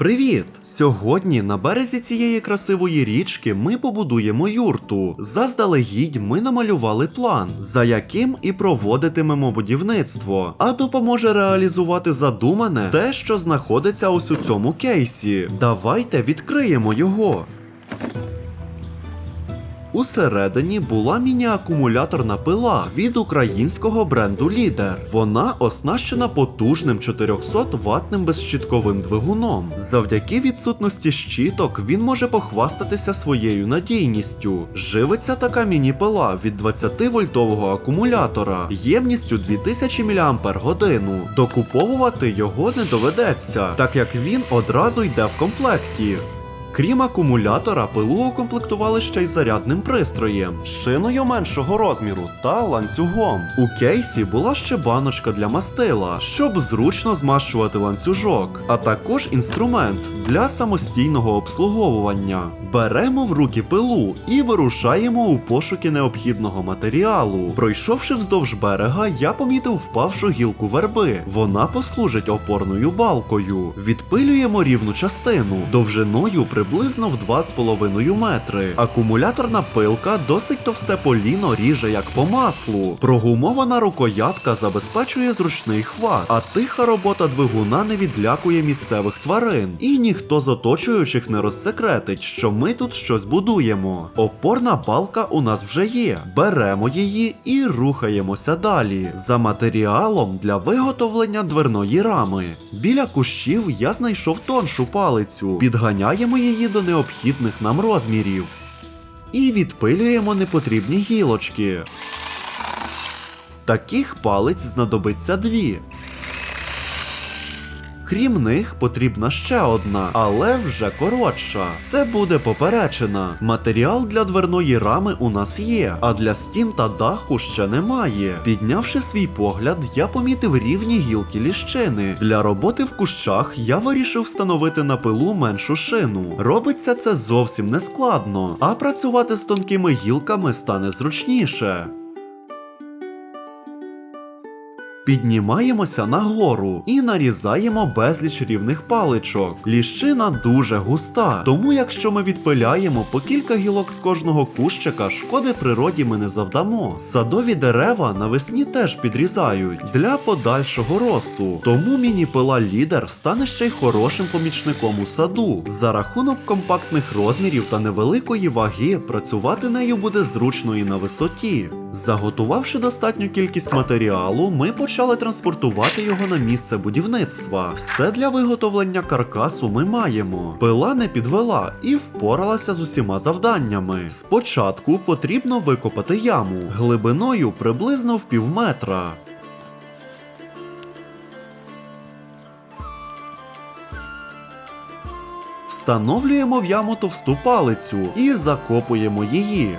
Привіт! Сьогодні на березі цієї красивої річки ми побудуємо юрту. Заздалегідь ми намалювали план, за яким і проводитимемо будівництво, а допоможе реалізувати задумане те, що знаходиться ось у цьому кейсі. Давайте відкриємо його. Усередині була міні-акумуляторна пила від українського бренду Лідер. Вона оснащена потужним 400 ватним безщітковим двигуном. Завдяки відсутності щіток він може похвастатися своєю надійністю. Живиться така міні-пила від 20 вольтового акумулятора ємністю 2000 мАч. Докуповувати його не доведеться, так як він одразу йде в комплекті. Крім акумулятора, пилу укомплектували ще й зарядним пристроєм, шиною меншого розміру та ланцюгом. У кейсі була ще баночка для мастила, щоб зручно змащувати ланцюжок, а також інструмент для самостійного обслуговування. Беремо в руки пилу і вирушаємо у пошуки необхідного матеріалу. Пройшовши вздовж берега, я помітив впавшу гілку верби. Вона послужить опорною балкою. Відпилюємо рівну частину довжиною приблизно в 2,5 метри. Акумуляторна пилка досить товсте поліно ріже як по маслу. Прогумована рукоятка забезпечує зручний хват, а тиха робота двигуна не відлякує місцевих тварин. І ніхто з оточуючих не розсекретить, що ми тут щось будуємо. Опорна балка у нас вже є. Беремо її і рухаємося далі. За матеріалом для виготовлення дверної рами. Біля кущів я знайшов тоншу палицю. Підганяємо її до необхідних нам розмірів. І відпилюємо непотрібні гілочки. Таких палиць знадобиться дві. Крім них, потрібна ще одна, але вже коротша. Це буде поперечина. Матеріал для дверної рами у нас є, а для стін та даху ще немає. Піднявши свій погляд, я помітив рівні гілки ліщини. Для роботи в кущах я вирішив встановити на пилу меншу шину. Робиться це зовсім не складно, а працювати з тонкими гілками стане зручніше. Піднімаємося нагору і нарізаємо безліч рівних паличок. Ліщина дуже густа, тому якщо ми відпиляємо по кілька гілок з кожного кущика, шкоди природі ми не завдамо. Садові дерева навесні теж підрізають для подальшого росту. Тому міні-пила лідер стане ще й хорошим помічником у саду. За рахунок компактних розмірів та невеликої ваги працювати нею буде зручно і на висоті. Заготувавши достатню кількість матеріалу, ми почали транспортувати його на місце будівництва. Все для виготовлення каркасу ми маємо. Пила не підвела і впоралася з усіма завданнями. Спочатку потрібно викопати яму глибиною приблизно в пів метра. Встановлюємо в яму товсту палицю і закопуємо її.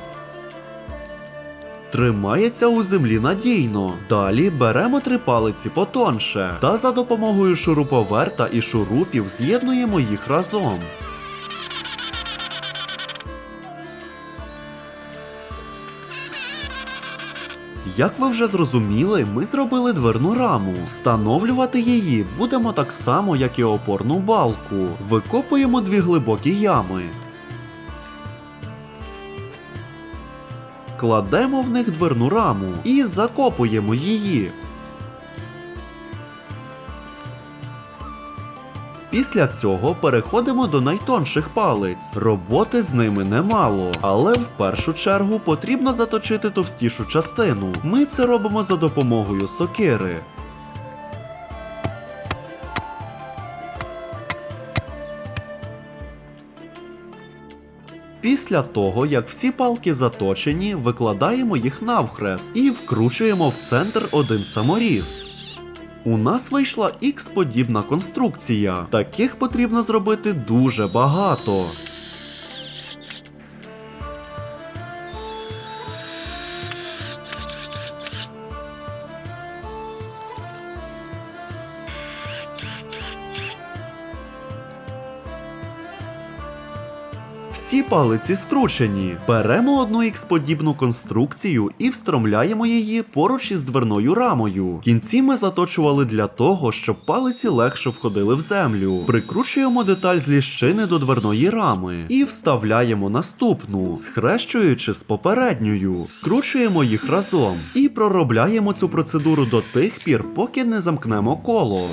Тримається у землі надійно. Далі беремо три палиці потонше та за допомогою шуруповерта і шурупів з'єднуємо їх разом. Як ви вже зрозуміли, ми зробили дверну раму. Встановлювати її будемо так само, як і опорну балку. Викопуємо дві глибокі ями. Кладемо в них дверну раму і закопуємо її. Після цього переходимо до найтонших палиць. Роботи з ними немало, але в першу чергу потрібно заточити товстішу частину. Ми це робимо за допомогою сокири. Після того, як всі палки заточені, викладаємо їх навхрест і вкручуємо в центр один саморіз. У нас вийшла X-подібна конструкція. Таких потрібно зробити дуже багато. Всі палиці скручені. Беремо одну X-подібну конструкцію і встромляємо її поруч із дверною рамою. Кінці ми заточували для того, щоб палиці легше входили в землю. Прикручуємо деталь з ліщини до дверної рами і вставляємо наступну, схрещуючи з попередньою. Скручуємо їх разом і проробляємо цю процедуру до тих пір, поки не замкнемо коло.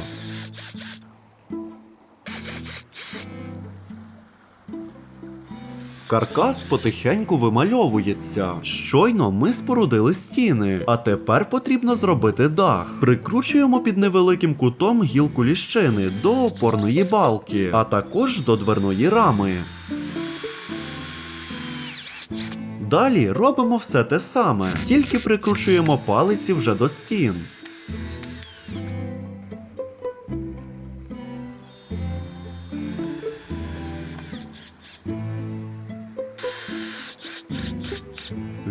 Каркас потихеньку вимальовується. Щойно ми спорудили стіни, а тепер потрібно зробити дах. Прикручуємо під невеликим кутом гілку ліщини до опорної балки, а також до дверної рами. Далі робимо все те саме, тільки прикручуємо палиці вже до стін.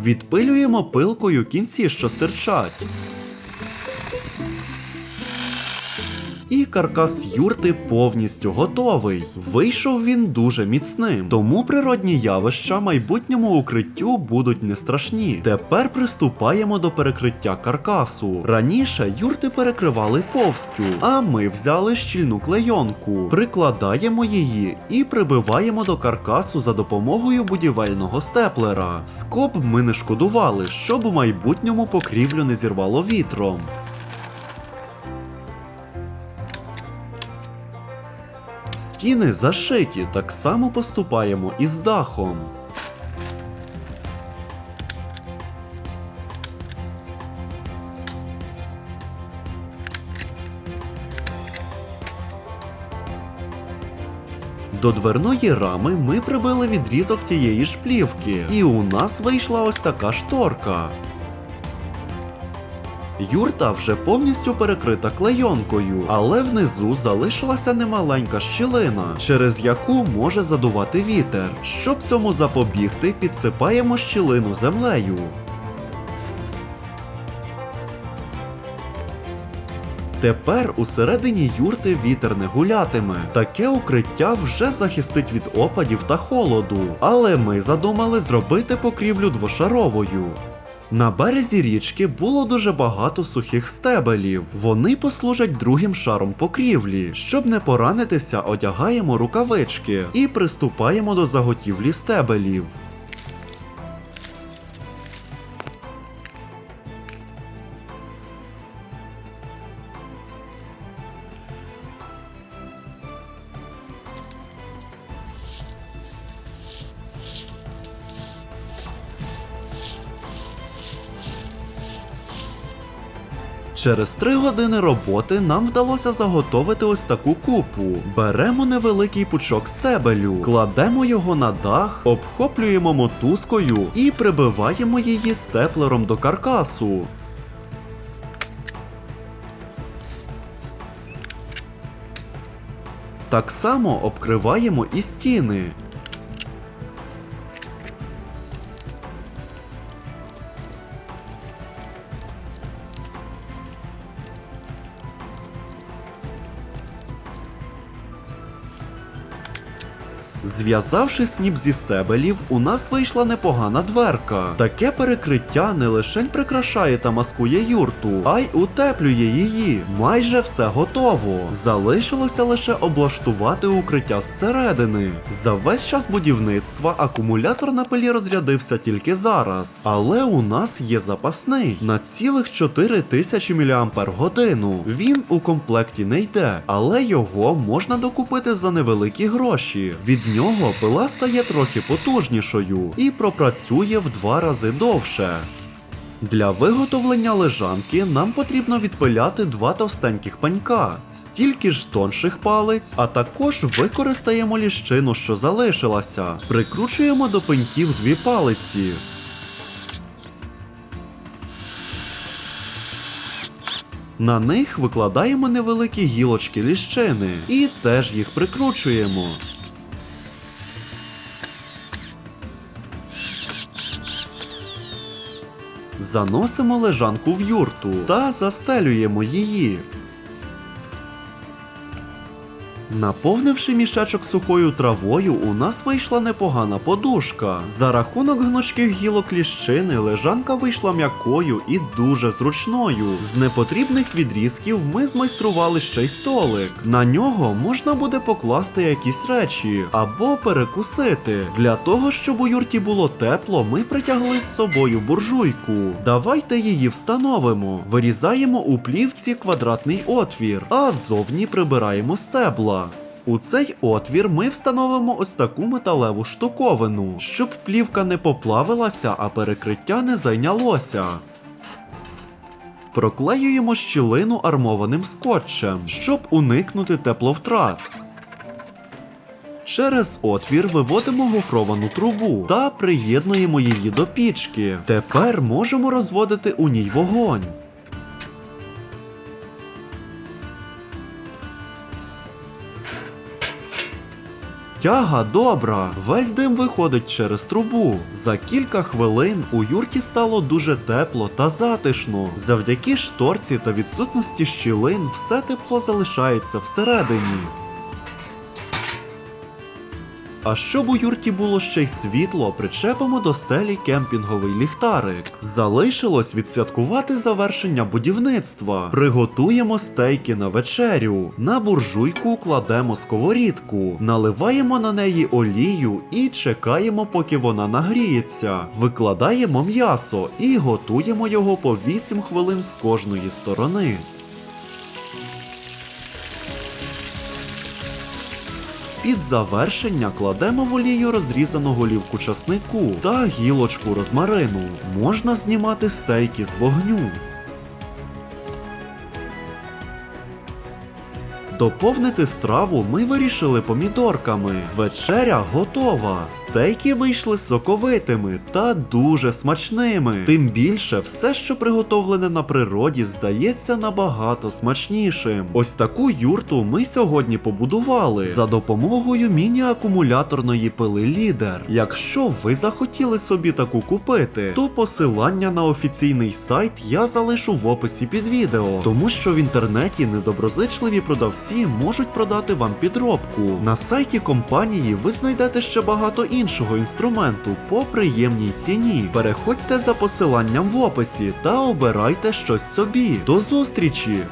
Відпилюємо пилкою кінці, що стирчать. І каркас юрти повністю готовий. Вийшов він дуже міцним, тому природні явища майбутньому укриттю будуть не страшні. Тепер приступаємо до перекриття каркасу. Раніше юрти перекривали повстю, а ми взяли щільну клейонку, прикладаємо її і прибиваємо до каркасу за допомогою будівельного степлера. Скоб ми не шкодували, щоб у майбутньому покрівлю не зірвало вітром. Стіни зашиті, так само поступаємо і з дахом. До дверної рами ми прибили відрізок тієї ж плівки, і у нас вийшла ось така шторка. Юрта вже повністю перекрита клейонкою, але внизу залишилася немаленька щілина, через яку може задувати вітер. Щоб цьому запобігти, підсипаємо щілину землею. Тепер усередині юрти вітер не гулятиме. Таке укриття вже захистить від опадів та холоду. Але ми задумали зробити покрівлю двошаровою. На березі річки було дуже багато сухих стебелів. Вони послужать другим шаром покрівлі. Щоб не поранитися, одягаємо рукавички і приступаємо до заготівлі стебелів. Через три години роботи нам вдалося заготовити ось таку купу. Беремо невеликий пучок стебелю, кладемо його на дах, обхоплюємо мотузкою і прибиваємо її степлером до каркасу. Так само обкриваємо і стіни. Зв'язавши сніп зі стебелів, у нас вийшла непогана дверка. Таке перекриття не лише прикрашає та маскує юрту, а й утеплює її. Майже все готово. Залишилося лише облаштувати укриття зсередини. За весь час будівництва акумулятор на пилі розрядився тільки зараз. Але у нас є запасний на цілих 4000 мАч. Він у комплекті не йде, але його можна докупити за невеликі гроші. Від нього пила стає трохи потужнішою і пропрацює в два рази довше. Для виготовлення лежанки нам потрібно відпиляти два товстеньких панька, стільки ж тонших палець, а також використаємо ліщину, що залишилася. Прикручуємо до пеньків дві палиці. На них викладаємо невеликі гілочки ліщини і теж їх прикручуємо. Заносимо лежанку в юрту та застелюємо її. Наповнивши мішечок сухою травою, у нас вийшла непогана подушка. За рахунок гнучких гілок ліщини лежанка вийшла м'якою і дуже зручною. З непотрібних відрізків ми змайстрували ще й столик. На нього можна буде покласти якісь речі або перекусити. Для того, щоб у юрті було тепло, ми притягли з собою буржуйку. Давайте її встановимо. Вирізаємо у плівці квадратний отвір, а ззовні прибираємо стебла. У цей отвір ми встановимо ось таку металеву штуковину, щоб плівка не поплавилася, а перекриття не зайнялося. Проклеюємо щілину армованим скотчем, щоб уникнути тепловтрат. Через отвір виводимо гофровану трубу та приєднуємо її до пічки. Тепер можемо розводити у ній вогонь. Тяга добра, весь дим виходить через трубу. За кілька хвилин у юрті стало дуже тепло та затишно. Завдяки шторці та відсутності щілин все тепло залишається всередині. А щоб у юрті було ще й світло, причепимо до стелі кемпінговий ліхтарик. Залишилось відсвяткувати завершення будівництва. Приготуємо стейки на вечерю. На буржуйку кладемо сковорідку, наливаємо на неї олію і чекаємо, поки вона нагріється. Викладаємо м'ясо і готуємо його по 8 хвилин з кожної сторони. Під завершення кладемо в олію розрізану голівку часнику та гілочку розмарину. Можна знімати стейки з вогню. Доповнити страву ми вирішили помідорками. Вечеря готова. Стейки вийшли соковитими та дуже смачними. Тим більше, все, що приготовлене на природі, здається набагато смачнішим. Ось таку юрту ми сьогодні побудували за допомогою міні-акумуляторної пили лідер. Якщо ви захотіли собі таку купити, то посилання на офіційний сайт я залишу в описі під відео, тому що в інтернеті недоброзичливі продавці можуть продати вам підробку. На сайті компанії ви знайдете ще багато іншого інструменту по приємній ціні. Переходьте за посиланням в описі та обирайте щось собі. До зустрічі!